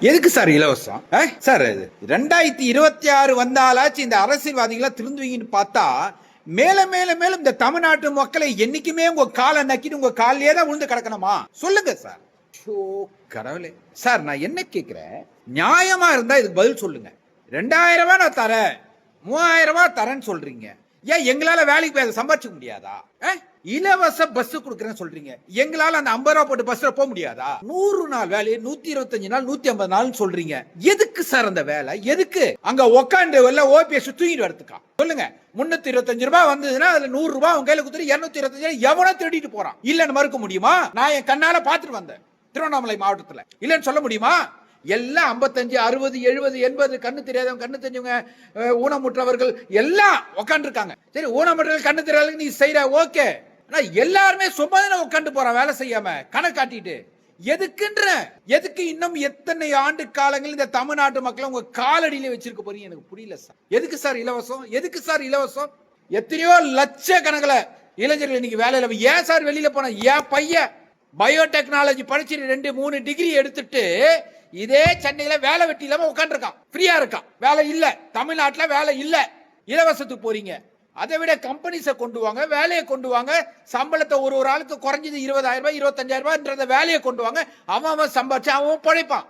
எதுக்கு சார் இலவசம்? ஆ? சார் இது ரெண்டாயிரத்தி இருபத்தி ஆறு வந்தாலாச்சு இந்த அரசியல்வாதிகளா திருந்துவீங்கன்னு பார்த்தா மேல மேல மேலும் இந்த தமிழ்நாட்டு மக்களை என்னைக்குமே உங்க காலை நக்கிட்டு உங்க காலிலே தான் விழுந்து கிடக்கணுமா? சொல்லுங்க சார். கடவுளே. சார் நான் என்ன கேக்குறேன்? நியாயமா இருந்தா இதுக்கு பதில் சொல்லுங்க. ரெண்டாயிரம் ரூபாய் நான் தரேன். மூவாயிரம் ரூபாய் தரேன்னு சொல்றீங்க. ஏன் எங்களால வேலைக்கு போய் அதை சம்பாதிச்சுக்க முடியாதா? ஆ? இலவச பஸ் கொடுக்குறேன்னு சொல்றீங்க. எங்களால அந்த ஐம்பது ரூபா போட்டு பஸ்ல போக முடியாதா? நூறு நாள் வேலையை நூத்தி இருபத்தஞ்சு நாள் நூத்தி ஐம்பது நாள் சொல்றீங்க. எதுக்கு சார் அந்த வேலை? எதுக்கு? அங்க உக்காந்து எல்லாம் ஓபிஎஸ் தூங்கிட்டு வரதுக்கா? சொல்லுங்க. முன்னூத்தி இருபத்தஞ்சு ரூபாய் வந்ததுன்னா அதுல நூறு ரூபாய் உங்க கையில குடுத்துட்டு இருநூத்தி இருபத்தஞ்சு எவனோ திருடிட்டு போறான். இல்லன்னு மறுக்க முடியுமா? நான் என் கண்ணால பாத்துட்டு வந்தேன். திருவண்ணாமலை மாவட்டத்துல. இல்லன்னு சொல்ல முடியுமா? எல்லாம் ஐம்பத்தஞ்சு அறுபது எழுபது எண்பது கண்ணு தெரியாதவங்க கண்ணு தெரிஞ்சவங்க ஊனமுற்றவர்கள் எல்லாம் உட்காந்துருக்காங்க சரி ஊனமுற்றவர்கள் கண்ணு தெரியாதவங்க நீ செய்யற ஓகே ஆனா எல்லாருமே சும்மா தானே உட்காந்து போறான் வேலை செய்யாம கணக்கு காட்டிட்டு. எதுக்குன்ற? எதுக்கு இன்னும் எத்தனை ஆண்டு காலங்கள் இந்த தமிழ்நாட்டு மக்களை உங்க காலடியில வச்சிருக்க போறீங்க? எனக்கு புரியல சார். எதுக்கு சார் இலவசம்? எதுக்கு சார் இலவசம்? எத்தனையோ லட்ச கணக்கில் இளைஞர்கள் இன்னைக்கு வேலையில ஏன் சார் வெளியில போன? ஏன் பையன் பயோடெக்னாலஜி படிச்சுட்டு ரெண்டு மூணு டிகிரி எடுத்துட்டு இதே சென்னையில வேலை வெட்டி இல்லாம உட்காந்துருக்கான் ஃப்ரீயா இருக்கான். வேலை இல்ல. தமிழ்நாட்டுல வேலை இல்ல. இலவசத்துக்கு போறீங்க. அதை விட கம்பெனிஸை கொண்டு வாங்க வேலையை கொண்டு வாங்க. சம்பளத்தை ஒரு ஒரு ஆளுக்கு குறைஞ்சது இருபதாயிரம் ரூபாய் இருபத்தஞ்சாயிரம் ரூபாய்ன்றத வேலையை கொண்டு வாங்க. அவன் அவன் சம்பாதிச்சு அவன் பிழைப்பான்.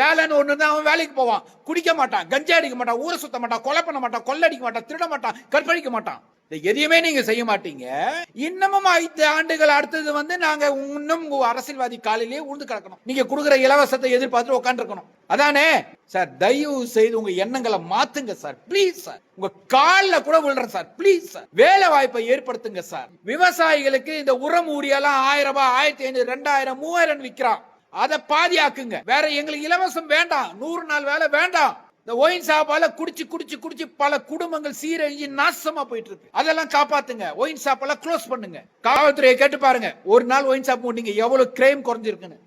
வேலைன்னு ஒன்று தான் அவன் வேலைக்கு போவான். குடிக்க மாட்டான் கஞ்சா அடிக்க மாட்டான் ஊரை சுத்த மாட்டான் கொலை பண்ண மாட்டான் கொள்ளடிக்க மாட்டான் திருட மாட்டான் கற்பழிக்க மாட்டான். எதையுமே நீங்க செய்ய மாட்டீங்க. இன்னமும் ஐந்து ஆண்டுகள் அடுத்தது வந்து நாங்க இன்னும் அரசியல்வாதி காலையிலேயே உழுந்து கிடக்கணும். நீங்க கொடுக்குற இலவசத்தை எதிர்பார்த்து உட்காந்துருக்கணும் அதானே? சார் தயவு செய்து உங்க எண்ணங்களை மாத்துங்க சார். ப்ளீஸ் சார் உங்க கால்ல கூட விழுறேன் சார். ப்ளீஸ் சார் வேலை வாய்ப்பை ஏற்படுத்துங்க சார். விவசாயிகளுக்கு இந்த உரம் ஊரியெல்லாம் ஆயிரம் ரூபாய் ஆயிரத்தி ஐநூறு ரெண்டாயிரம் மூவாயிரம் விற்கிறான் அதை பாதியாக்குங்க. வேற எங்களுக்கு இலவசம் வேண்டாம். நூறு நாள் வேலை வேண்டாம். இந்த ஒயின் சாப்பால குடிச்சு குடிச்சு குடிச்சு பல குடும்பங்கள் சீரழிஞ்சு நாசமா போயிட்டு இருக்கு அதெல்லாம் காப்பாத்துங்க. ஒயின் சாப்பெல்லாம் க்ளோஸ் பண்ணுங்க. காவல்துறையை கேட்டு பாருங்க. ஒரு நாள் ஒயின் சாப் மூட்டிங்க. எவ்வளவு கிரைம் குறைஞ்சிருக்குன்னு.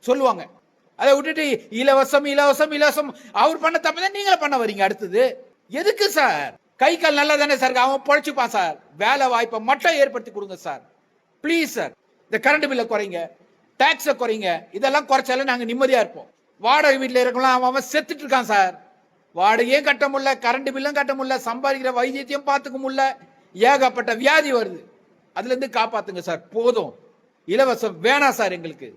சொல்லுவாங்க. அதை விட்டுட்டு இலவசம் இலவசம் இலவசம். அவர் பண்ண தப்பு தான் நீங்களே பண்ண வரீங்க. அடுத்தது எதுக்கு சார்? கை கால் நல்லா தானே சார்? அவன் பொழைச்சுப்பான் சார். வேலை வாய்ப்பை மட்டும் ஏற்படுத்தி கொடுங்க சார். ப்ளீஸ் சார் இந்த கரண்ட் பில்லை குறைங்க. டேக்ஸை குறைங்க. இதெல்லாம் குறைச்சாலும் நாங்கள் நிம்மதியாக இருப்போம். வாடகை வீட்டில் இருக்கலாம் அவன் அவன் செத்துட்டு இருக்கான் சார். வாடகையும் கட்ட முடியல கரண்ட் பில்லும் கட்ட முடியல சம்பாதிக்கிற வைத்தியத்தையும் பார்த்துக்க முடியல. ஏகப்பட்ட வியாதி வருது. அதுலேருந்து காப்பாத்துங்க சார் போதும். இலவசம் வேணாம் சார் எங்களுக்கு.